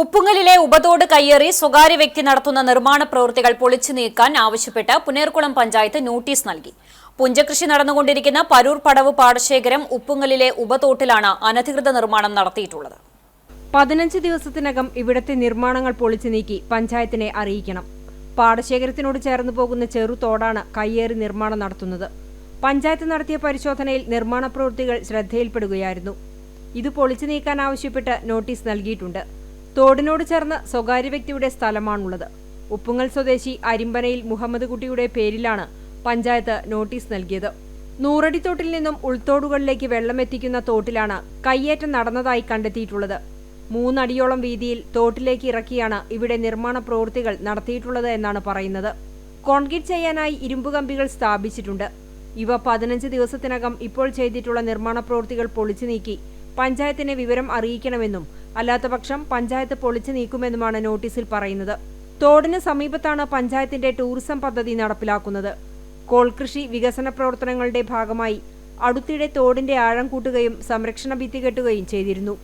ഉപ്പുങ്ങലിലെ ഉപതോട് കയ്യേറി സ്വകാര്യ വ്യക്തി നടത്തുന്ന നിർമ്മാണ പ്രവൃത്തികൾ പൊളിച്ചു നീക്കാൻ ആവശ്യപ്പെട്ട് പുനേർകുളം പഞ്ചായത്ത് നോട്ടീസ് നൽകി. പുഞ്ചകൃഷി നടന്നുകൊണ്ടിരിക്കുന്ന പരൂർ പടവ് പാടശേഖരം ഉപ്പുങ്ങലിലെ ഉപതോട്ടിലാണ് അനധികൃത നിർമ്മാണം നടത്തിയിട്ടുള്ളത്. പതിനഞ്ച് ദിവസത്തിനകം ഇവിടത്തെ നിർമ്മാണങ്ങൾ പൊളിച്ചു നീക്കി പഞ്ചായത്തിനെ അറിയിക്കണം. പാടശേഖരത്തിനോട് ചേർന്നു പോകുന്ന ചെറുതോടാണ് കയ്യേറി നിർമ്മാണം നടത്തുന്നത്. പഞ്ചായത്ത് നടത്തിയ പരിശോധനയിൽ നിർമ്മാണ പ്രവൃത്തികൾ ശ്രദ്ധയിൽപ്പെടുകയായിരുന്നു. ഇത് പൊളിച്ചു നീക്കാൻ ആവശ്യപ്പെട്ട് നോട്ടീസ് നൽകിയിട്ടുണ്ട്. തോടിനോട് ചേർന്ന സ്വകാര്യ വ്യക്തിയുടെ സ്ഥലമാണുള്ളത്. ഉപ്പുങ്ങൽ സ്വദേശി അരിമ്പനയിൽ മുഹമ്മദ് കുട്ടിയുടെ പേരിലാണ് പഞ്ചായത്ത് നോട്ടീസ് നൽകിയത്. നൂറടി തോട്ടിൽ നിന്നും ഉൾത്തോടുകളിലേക്ക് വെള്ളമെത്തിക്കുന്ന തോട്ടിലാണ് കയ്യേറ്റം നടന്നതായി കണ്ടെത്തിയിട്ടുള്ളത്. മൂന്നടിയോളം വീതിയിൽ തോട്ടിലേക്ക് ഇറക്കിയാണ് ഇവിടെ നിർമ്മാണ പ്രവൃത്തികൾ നടത്തിയിട്ടുള്ളത് എന്നാണ് പറയുന്നത്. കോൺക്രീറ്റ് ചെയ്യാനായി ഇരുമ്പ് കമ്പികൾ സ്ഥാപിച്ചിട്ടുണ്ട്. ഇവ പതിനഞ്ച് ദിവസത്തിനകം ഇപ്പോൾ ചെയ്തിട്ടുള്ള നിർമ്മാണ പ്രവൃത്തികൾ പൊളിച്ചു നീക്കി പഞ്ചായത്തിനെ വിവരം അറിയിക്കണമെന്നും അല്ലാത്തപക്ഷം പഞ്ചായത്ത് പൊളിച്ചു നീക്കുമെന്നുമാണ് നോട്ടീസിൽ പറയുന്നത്. തോടിന് സമീപത്താണ് പഞ്ചായത്തിന്റെ ടൂറിസം പദ്ധതി നടപ്പിലാക്കുന്നത്. കോൾകൃഷി വികസന പ്രവർത്തനങ്ങളുടെ ഭാഗമായി അടുത്തിടെ തോടിന്റെ ആഴം കൂട്ടുകയും സംരക്ഷണ ഭിത്തി കെട്ടുകയും ചെയ്തിരുന്നു.